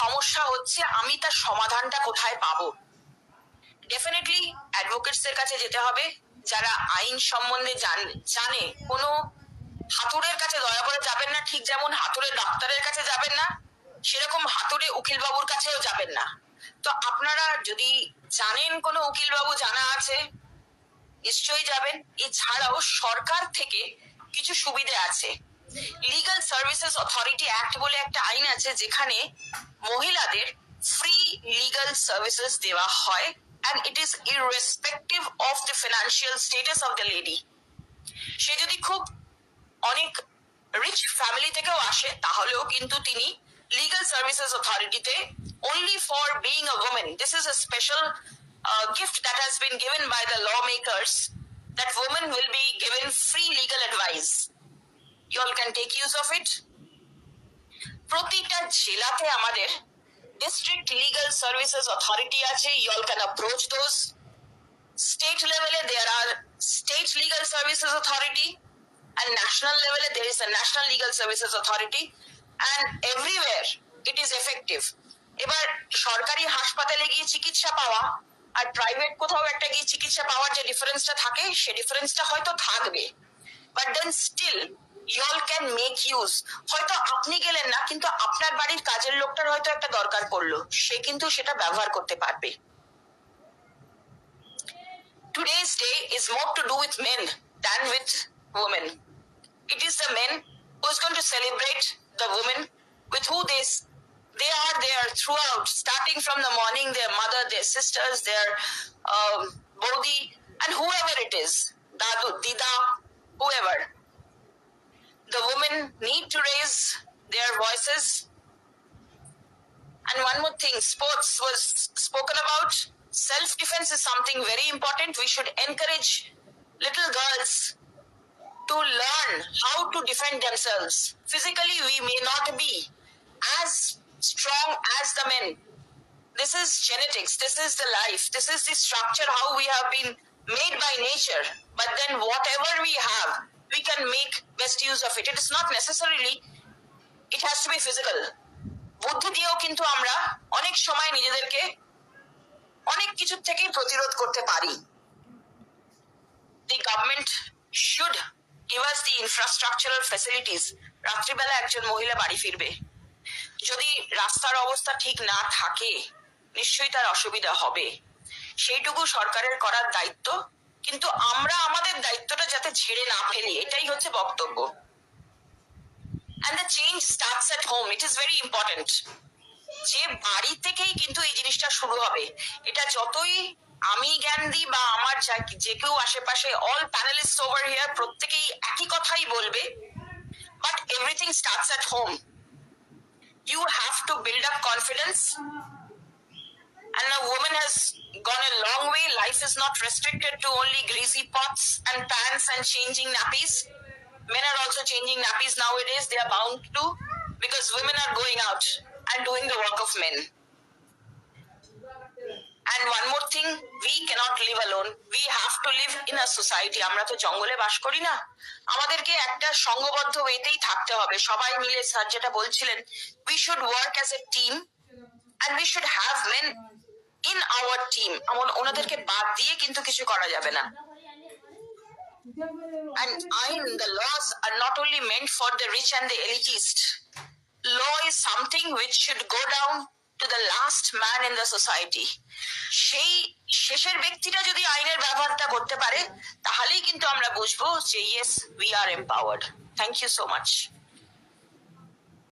সমস্যা হচ্ছে, আমি তার সমাধানটা কোথায় পাবো? ডেফিনেটলি অ্যাডভোকেটস এর কাছে যেতে হবে, যারা আইন সম্বন্ধে জানে কোনো হাতুড়ের কাছে দয়া করে যাবেন না, ঠিক যেমন হাতুড়ে ডাক্তারের কাছে যাবেন না, সেরকম হাতুড়ে উকিল বাবুর কাছেও যাবেন না। তো আপনারা যদি জানেন কোনো উকিল বাবু জানা আছে, নিশ্চয়ই যাবেন। এছাড়াও সরকার থেকে কিছু সুবিধে আছে। লিগাল সার্ভিসেস অথরিটি অ্যাক্ট বলে একটা আইন আছে যেখানে মহিলাদের ফ্রি লিগাল সার্ভিসেস দেওয়া হয় and it is irrespective of the financial status of the lady সে যদি খুব অনেক রিচ ফ্যামিলি থেকেও আসে তাহলেও কিন্তু তিনি লিগাল সার্ভিসেস অথরিটিতে only for being a woman. This is a special uh, gift that has been given by the lawmakers that women will be given free legal advice. You all can take use of it প্রতিটা জেলাতে আমাদের district legal services authority আছে you all can approach those state level there are state legal services authority and national level there is a national legal services authority and everywhere it is effective এবার সরকারি হাসপাতালে গিয়ে চিকিৎসা পাওয়া আর private কোথাও একটা গিয়ে চিকিৎসা পাওয়ার যে ডিফারেন্সটা থাকে সে ডিফারেন্সটা হয়তো থাকবে but then still you'll can make use হয়তো আপনি গেলেন না কিন্তু আপনার বাড়ির কাজের লোকটার হয়তো একটা দরকার পড়ল সে কিন্তু সেটা ব্যবহার করতে পারবে today's day is more to do with men than with women. It is the men who is going to celebrate the women with who they they are there throughout, starting from the morning, their mother, their sisters, their um, bodhi, need to raise their voices and one more thing, sports was spoken about. Self defense is something very important. We should encourage little girls to learn how to defend themselves. Physically, we may not be as strong as the men. This is genetics. This is the life. This is the structure how we have been made by nature. But then, whatever we have, we can make best use of it. It is not necessarily, it has to be physical. বুদ্ধি দিয়েও কিন্তু আমরা অনেক সময় নিজেদেরকে অনেক কিছুর থেকেই প্রতিরোধ করতে পারি the government should give us the infrastructural facilities রাত্রিবেলা একজন মহিলা বাড়ি ফিরবে যদি রাস্তার অবস্থা ঠিক না থাকে নিশ্চয়ই তার অসুবিধা হবে সেইটুকু সরকারের করার দায়িত্ব কিন্তু আমরা আমাদের দায়িত্বটা যাতে ছেড়ে না ফেলি, এটাই হচ্ছে বক্তব্য। And the change starts at home. It is very important. যে বাড়ি থেকেই কিন্তু এই জিনিসটা শুরু হবে। এটা যতই আমি জ্ঞান দিই বা আমার যে কেউ আশেপাশে অল প্যানেলিস্ট ওভার হিয়ার প্রত্যেকেই একই কথাই বলবে। But everything starts at home you have to build up confidence is not restricted to only greasy pots and pans and changing nappies. Men are also changing nappies nowadays. They are bound to because women are going out and doing the work of men. And one more thing, we cannot live alone. We have to live in a society. আমরা তো জঙ্গলে বাস করি না আমাদেরকে একটা সংঘবদ্ধ ওয়েতেই থাকতে হবে সবাই মিলে স্যার যেটা বলছিলেন we should work as a team and we should have men In our team এমন ওনাদেরকে বাদ দিয়ে কিন্তু কিছু করা যাবে না and আইন the laws are not only meant for the rich and the elitist law is something which should go down to the last man in the society সেই শেষের ব্যক্তিটা যদি আইনের ব্যবহারটা করতে পারে তাহলেই কিন্তু আমরা বুঝব যে yes we are empowered thank you so much